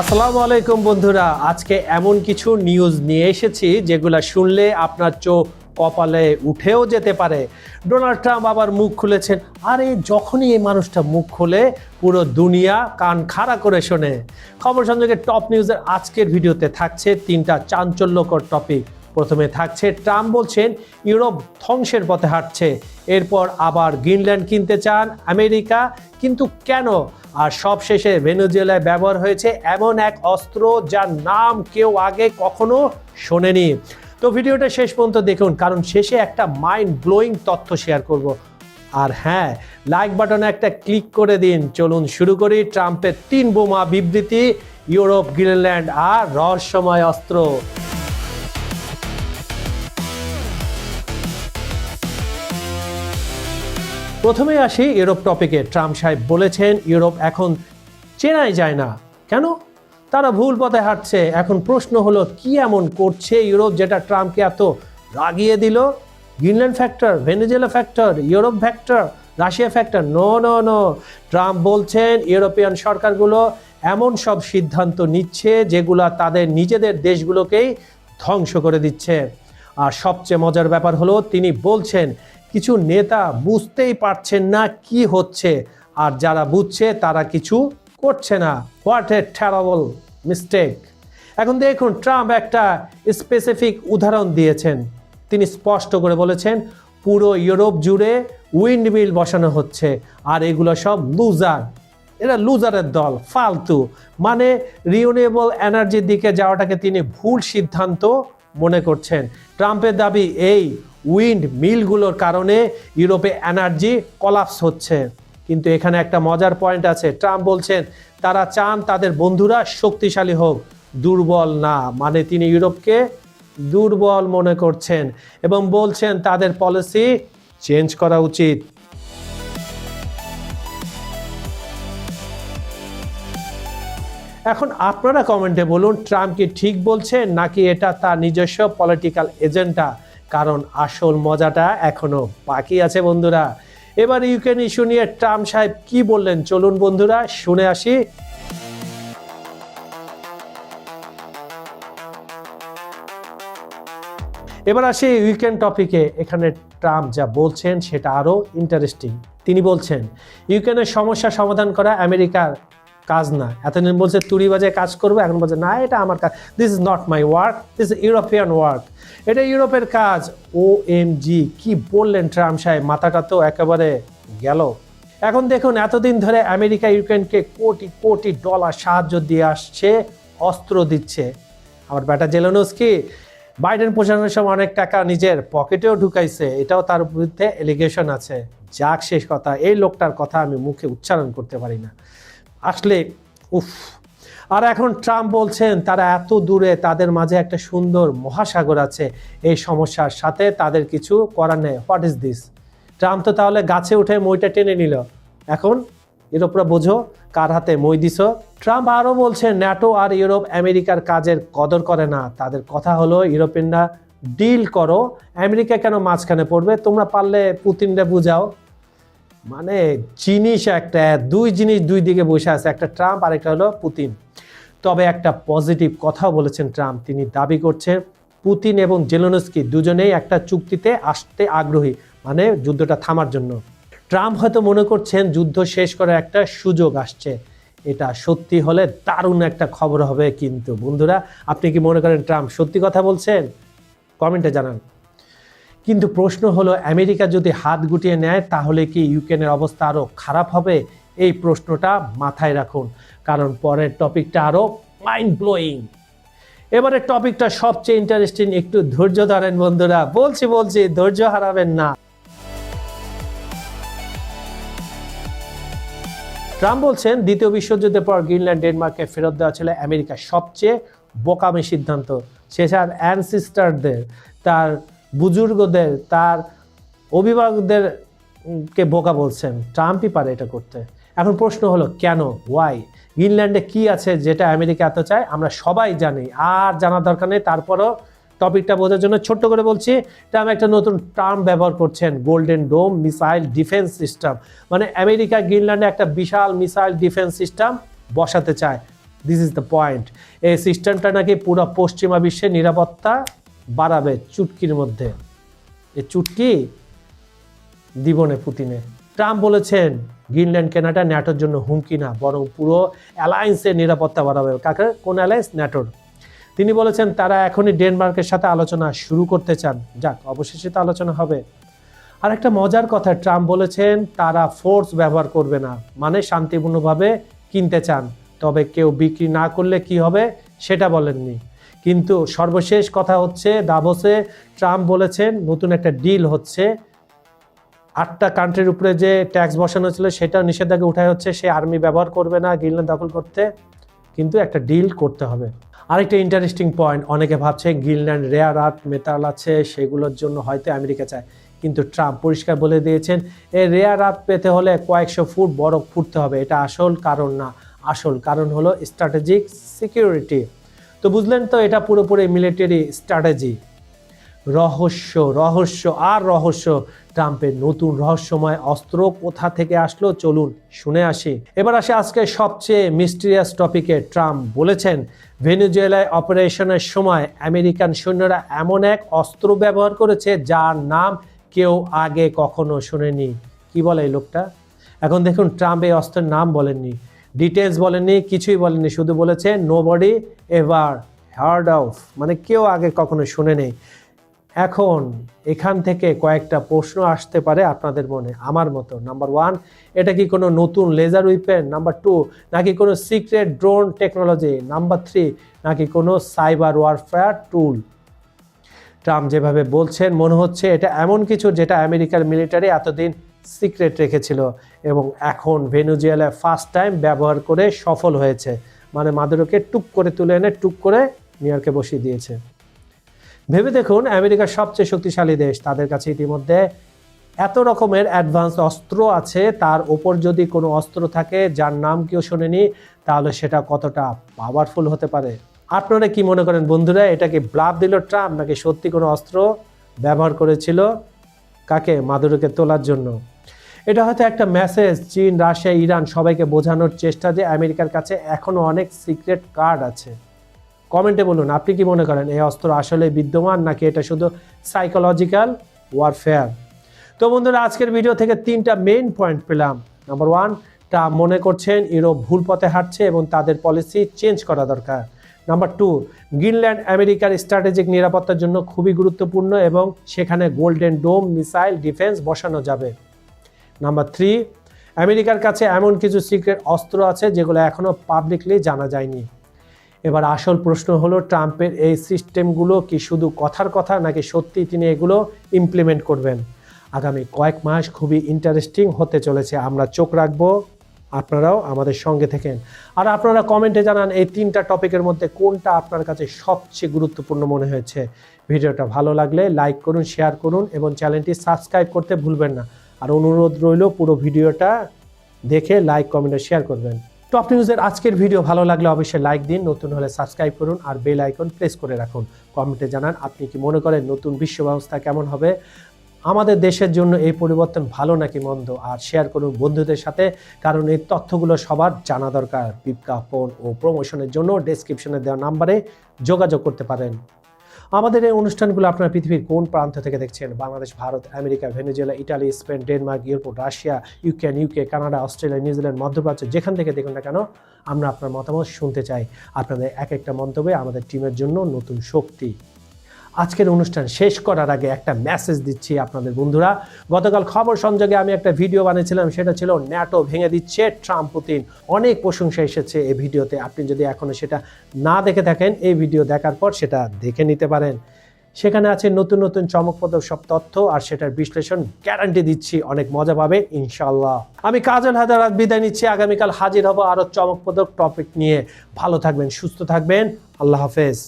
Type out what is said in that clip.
আসসালামু আলাইকুম বন্ধুরা, আজকে এমন কিছু নিউজ নিয়ে এসেছি যেগুলো শুনলে আপনার চোখ কপালে উঠেও যেতে পারে। ডোনাল্ড ট্রাম্প আবার মুখ খুলেছেন। আরে, যখনই এই মানুষটা মুখ খুলে, পুরো দুনিয়া কান খাড়া করে শোনে। খবর সংযোগের টপ নিউজের আজকের ভিডিওতে থাকছে তিনটা চাঞ্চল্যকর টপিক প্রথমে থাকছে ট্রাম্প বলছেন, ইউরোপ ধ্বংসের পথে হাঁটছে। এরপর আবার গ্রিনল্যান্ড কিনতে চান আমেরিকা, কিন্তু কেন? আর সবশেষে ভেনেজুয়েলায় ব্যবহার হয়েছে এমন এক অস্ত্র যার নাম কেউ আগে কখনো শোনেনি। তো ভিডিওটা শেষ পর্যন্ত দেখুন, কারণ শেষে একটা মাইন্ড ব্লোয়িং তথ্য শেয়ার করব। আর হ্যাঁ লাইক বাটনে একটা ক্লিক করে দিন। চলুন শুরু করি ট্রাম্পের তিন বোমা বিবৃতি, ইউরোপ, গ্রিনল্যান্ড আর রহস্যময় অস্ত্র। প্রথমে আসি ইউরোপ টপিকে। ট্রাম্প সাহেব বলেছেন, ইউরোপ এখন চেনাই যায় না। কেন? তারা ভুল পথে হাঁটছে। এখন প্রশ্ন হলো, কি এমন করছে ইউরোপ যেটা ট্রাম্পকে এত রাগিয়ে দিল? Greenland factor Venezuela factor Europe factor Russia factor no no no Trump বলছেন, ইউরোপিয়ান সরকারগুলো এমন সব সিদ্ধান্ত নিচ্ছে যেগুলো তাদের নিজেদের দেশগুলোকেই ধ্বংস করে দিচ্ছে। আর সবচেয়ে মজার ব্যাপার হলো, তিনি বলছেন কিছু নেতা বুঝতেই পারছেন না কি হচ্ছে, আর যারা বুঝছে তারা কিছু করছে না। হোয়াট এ ট্যারাবল মিস্টেক এখন দেখুন, ট্রাম্প একটা স্পেসিফিক উদাহরণ দিয়েছেন। তিনি স্পষ্ট করে বলেছেন, পুরো ইউরোপ জুড়ে উইন্ড মিল বসানো হচ্ছে, আর এগুলো সব লুজার এরা লুজারের দল, ফালতু। মানে রিউনেবল এনার্জির দিকে যাওয়াটাকে তিনি ভুল সিদ্ধান্ত মনে করছেন। ট্রাম্পের দাবি এই উইন্ড মিলগুলোর কারণে ইউরোপে এনার্জি কলাপস হচ্ছে। কিন্তু এখানে একটা মজার পয়েন্ট আছে। ট্রাম্প বলছেন, তারা চান তাদের বন্ধুরা শক্তিশালী হোক। দুর্বল না মানে তিনি ইউরোপকে দুর্বল মনে করছেন এবং বলছেন, তাদের পলিসি চেঞ্জ করা উচিত। এখন আপনারা কমেন্টে বলুন, ট্রাম্প কি ঠিক বলছেন নাকি এটা তার নিজস্ব পলিটিক্যাল এজেন্ডা কারণ আসল মজাটা এখনও বাকি আছে বন্ধুরা। এবার ইউক্রেন ইস্যু নিয়ে ট্রাম্প সাহেব কি বললেন চলুন বন্ধুরা, শুনে আসি। এবার আসি উইকেন্ড টপিকে এখানে ট্রাম্প যা বলছেন সেটা আরও ইন্টারেস্টিং তিনি বলছেন, ইউক্রেনের সমস্যা সমাধান করা আমেরিকার কাজ না। এতদিন বলছে তুড়ি বাজে কাজ করব, এখন বলছে, না, এটা আমার কাজ। This is not my work this is European work এটা ইউরোপের কাজ। ও এম জি কি বললেন ট্রাম্প সাহেব? মাথাটা তো একেবারে গেল। এখন দেখুন, এতদিন ধরে আমেরিকা, ইউক্রেনকে কোটি কোটি ডলার সাহায্য দিয়ে আসছে, অস্ত্র দিচ্ছে। আমার বেটা জেলেনস্কি, বাইডেন প্রশাসনের সময় অনেক টাকা নিজের পকেটেও ঢুকাইছে। এটাও তার বিরুদ্ধে এলিগেশন আছে। যাক, শেষ কথা। এই লোকটার কথা আমি মুখে উচ্চারণ করতে পারি না। আসলে, উফ। আর এখন ট্রাম্প বলছেন, তারা এত দূরে, তাদের মাঝে একটা সুন্দর মহাসাগর আছে। এই সমস্যার সাথে তাদের কিছু করার নেই। হোয়াট ইজ দিস ট্রাম্প তো তাহলে গাছে উঠে মইটা টেনে নিল। এখন ইউরোপরা বোঝো, কার হাতে মই দিছ? ট্রাম্প আরও বলছেন ন্যাটো আর ইউরোপ আমেরিকার কাজের কদর করে না। তাদের কথা হলো, ইউরোপিয়ানরা ডিল করো। আমেরিকা কেন মাঝখানে পড়বে? তোমরা পারলে পুতিনরা বুঝাও। মানে জিনিস একটা, দুই জিনিস দুই দিকে বসে আছে, একটা ট্রাম্প আর একটা হলো পুতিন। তবে একটা পজিটিভ কথাও বলেছেন ট্রাম্প, তিনি দাবি করছেন পুতিন এবং জেলোনস্কি দুজনেই একটা চুক্তিতে আসতে আগ্রহী মানে যুদ্ধটা থামার জন্য। ট্রাম্প হয়তো মনে করছেন যুদ্ধ শেষ করার একটা সুযোগ আসছে, এটা সত্যি হলে দারুণ একটা খবর হবে, কিন্তু বন্ধুরা, আপনি কি মনে করেন ট্রাম্প সত্যি কথা বলছেন? কমেন্টে জানান। কিন্তু প্রশ্ন হলো, আমেরিকা যদি হাত গুটিয়ে নেয়, তাহলে কি ইউক্রেনের অবস্থা আরও খারাপ হবে? এই প্রশ্নটা মাথায় রাখুন, কারণ পরের টপিকটা আরও মাইন্ড ব্লোয়িং এবারে টপিকটা সবচেয়ে ইন্টারেস্টিং একটু ধৈর্য ধরেন বন্ধুরা। বলছি বলছি, ধৈর্য হারাবেন না। ট্রাম্প বলছেন, দ্বিতীয় বিশ্বযুদ্ধের পর গ্রিনল্যান্ড, ডেনমার্কে ফেরত দেওয়া ছিল আমেরিকার সবচেয়ে বোকামি সিদ্ধান্ত। সে তার অ্যানসিস্টারদের তার বুজুর্গদের, তার অভিভাবকদের কে বোকা বলছেন, ট্রাম্পই পারে এটা করতে। এখন প্রশ্ন হলো, কেন? ওয়াই গ্রিনল্যান্ডে কি আছে যেটা আমেরিকা এত চায়? আমরা সবাই জানি। আর জানার দরকার নেই। তারপরও টপিকটা বোঝার জন্য ছোট্ট করে বলছি, ট্রাম্প একটা নতুন টার্ম ব্যবহার করছেন golden dome missile defence system মানে আমেরিকা গ্রিনল্যান্ডে একটা বিশাল মিসাইল ডিফেন্স সিস্টেম বসাতে চায়। দিস ইজ দ্য পয়েন্ট এই সিস্টেমটা নাকি পুরো পশ্চিমা বিশ্বের নিরাপত্তা বাড়াবে চুটকির মধ্যে। এই চুটকি দিবনে পুতিনে। ট্রাম্প বলেছেন, গ্রিনল্যান্ড কেনাটা ন্যাটোর জন্য হুমকি না, বরং পুরো অ্যালায়েন্সের নিরাপত্তা বাড়াবে। কাকে? কোন অ্যালায়েন্স? ন্যাটোর। তিনি বলেছেন, তারা এখনই ডেনমার্কের সাথে আলোচনা শুরু করতে চান। যাক, অবশেষে তো আলোচনা হবে। আর একটা মজার কথা, ট্রাম্প বলেছেন, তারা ফোর্স ব্যবহার করবে না মানে শান্তিপূর্ণভাবে কিনতে চান। তবে কেউ বিক্রি না করলে কি হবে, সেটা বলেননি। কিন্তু সর্বশেষ কথা হচ্ছে দাভোসে ট্রাম্প বলেছেন নতুন একটা ডিল হচ্ছে। আটটা কান্ট্রির উপরে যে ট্যাক্স বসানো ছিল সেটা নিষেধাজ্ঞা উঠায় হচ্ছে, সে আর্মি ব্যবহার করবে না গ্রিনল্যান্ড দখল করতে। কিন্তু একটা ডিল করতে হবে। আরেকটা ইন্টারেস্টিং পয়েন্ট অনেকে ভাবছে গ্রিনল্যান্ড রেয়ার আর্থ মেটাল আছে, সেগুলোর জন্য হয়তো আমেরিকা চায়। কিন্তু ট্রাম্প পরিষ্কার বলে দিয়েছেন এই রেয়ার আর্থ পেতে হলে কয়েকশো ফুট বরফ ফুটতে হবে। এটা আসল কারণ না। আসল কারণ হলো স্ট্র্যাটেজিক সিকিউরিটি তো বুঝলেন তো, এটা পুরোপুরি মিলিটারি স্ট্র্যাটেজি রহস্য রহস্য আর রহস্য। ট্রাম্পের নতুন রহস্যময় অস্ত্র কোথা থেকে আসলো? চলুন শুনে আসি। এবার আসে আজকে সবচেয়ে মিস্টিরিয়াস টপিকে ট্রাম্প বলেছেন, ভেনেজুয়েলায় অপারেশনের সময় আমেরিকান সৈন্যরা এমন এক অস্ত্র ব্যবহার করেছে যার নাম কেউ আগে কখনো শুনেনি। কি বলে এই লোকটা? এখন দেখুন, ট্রাম্প এই অস্ত্রের নাম বলেননি। ডিটেলস বলেননি, কিছুই বলেননি, শুধু বলেছে nobody ever heard of মানে কেউ আগে কখনো শুনে নেই এখন এখান থেকে কয়েকটা প্রশ্ন আসতে পারে আপনাদের মনে, আমার মতো। নাম্বার ওয়ান এটা কি কোনো নতুন লেজার উইপেন নাম্বার টু নাকি কোনো secret drone technology number three নাকি কোনো সাইবার ওয়ারফেয়ার টুল ট্রাম্প যেভাবে বলছেন, মনে হচ্ছে এটা এমন কিছু যেটা আমেরিকার মিলিটারি এতদিন সিক্রেট রেখেছিল এবং এখন ভেনুজুয়েলায় ফার্স্ট টাইম ব্যবহার করে সফল হয়েছে। মানে মাদুরোকে টুক করে তুলে এনে টুক করে নিউ বসিয়ে দিয়েছে। ভেবে দেখুন, আমেরিকার সবচেয়ে শক্তিশালী দেশ, তাদের কাছে ইতিমধ্যে এত রকমের অ্যাডভান্স অস্ত্র আছে, তার ওপর যদি কোনো অস্ত্র থাকে, যার নাম কেউ শোনেনি, তাহলে সেটা কতটা পাওয়ারফুল হতে পারে? আপনারা কি মনে করেন বন্ধুরা, এটা কি ব্লাফ দিল ট্রাম্প, নাকি সত্যি কোনো অস্ত্র ব্যবহার করেছিল? কাকে? মাদুরোকে তোলার জন্য। এটা হয়তো একটা মেসেজ চীন, রাশিয়া, ইরান, সবাইকে বোঝানোর চেষ্টা যে আমেরিকার কাছে এখনও অনেক সিক্রেট কার্ড আছে। কমেন্টে বলুন, আপনি কি মনে করেন, এই অস্ত্র আসলে বিদ্যমান নাকি এটা শুধু সাইকোলজিক্যাল ওয়ারফেয়ার তো বন্ধুরা, আজকের ভিডিও থেকে তিনটা মেইন পয়েন্ট পেলাম। নাম্বার ওয়ান টা মনে করছেন ইউরোপ ভুল পথে হাঁটছে এবং তাদের পলিসি চেঞ্জ করা দরকার। নাম্বার টু গ্রিনল্যান্ড আমেরিকার স্ট্র্যাটেজিক নিরাপত্তার জন্য খুবই গুরুত্বপূর্ণ এবং সেখানে গোল্ডেন ডোম মিসাইল ডিফেন্স বসানো যাবে। নাম্বার থ্রি আমেরিকার কাছে এমন কিছু সিক্রেট অস্ত্র আছে যেগুলো এখনও পাবলিকলি জানা যায়নি। এবার আসল প্রশ্ন হলো, ট্রাম্পের এই সিস্টেমগুলো কি শুধু কথার কথা নাকি সত্যি তিনি এগুলো ইমপ্লিমেন্ট করবেন? আগামী কয়েক মাস খুবই ইন্টারেস্টিং হতে চলেছে, আমরা চোখ রাখব। আপনারাও আমাদের সঙ্গে থাকেন। আর আপনারা কমেন্টে জানান এই তিনটা টপিকের মধ্যে কোনটা আপনার কাছে সবচেয়ে গুরুত্বপূর্ণ মনে হয়েছে। ভিডিওটা ভালো লাগলে লাইক করুন শেয়ার করুন এবং চ্যানেলটি সাবস্ক্রাইব করতে ভুলবেন না। আর অনুরোধ রইল পুরো ভিডিওটা দেখে লাইক কমেন্ট শেয়ার করবেন। টপ নিউজের আজকের ভিডিও ভালো লাগলে অবশ্যই লাইক দিন, নতুন হলে সাবস্ক্রাইব করুন আর বেল আইকন প্রেস করে রাখুন। কমেন্টে জানান আপনি কি মনে করেন নতুন বিশ্ব ব্যবস্থা কেমন হবে? আমাদের দেশের জন্য এই পরিবর্তন ভালো নাকি মন্দ? আর শেয়ার করুন বন্ধুদের সাথে, কারণ এই তথ্যগুলো সবার জানা দরকার। বিজ্ঞাপন ও প্রমোশনের জন্য ডেসক্রিপশনে দেওয়া নাম্বারে যোগাযোগ করতে পারেন। আমাদের এই অনুষ্ঠানগুলো আপনারা পৃথিবীর কোন প্রান্ত থেকে দেখছেন? Bangladesh, Bharat, America, Venezuela, Italy, Spain, Denmark, Europe, Russia Ukraine UK, Canada, Australia, New Zealand, মধ্যপ্রাচ্য, যেখান থেকে দেখুন না কেন, আমরা আপনার মতামত শুনতে চাই। আপনাদের এক একটা মন্তব্যে আমাদের টিমের জন্য নতুন শক্তি। আজকের অনুষ্ঠান শেষ করার আগে একটা মেসেজ দিচ্ছি আপনাদের বন্ধুরা। গতকাল খবর সংযোগে আমি একটা ভিডিও বানিয়েছিলাম, সেটা ছিল ন্যাটো ভেঙে দিচ্ছে ট্রাম্প পুতিন অনেক প্রশংসা এসেছে এই ভিডিওতে। আপনি যদি এখনও সেটা না দেখে থাকেন, এই ভিডিও দেখার পর সেটা দেখে নিতে পারেন। সেখানে আছে নতুন নতুন চমকপ্রদ সব তথ্য আর সেটার বিশ্লেষণ গ্যারান্টি দিচ্ছি, অনেক মজা পাবে ইনশাল্লাহ আমি কাজল হাজারাত বিদায় নিচ্ছি। আগামীকাল হাজির হব আরও চমকপ্রদ টপিক নিয়ে। ভালো থাকবেন, সুস্থ থাকবেন। আল্লাহ হাফেজ।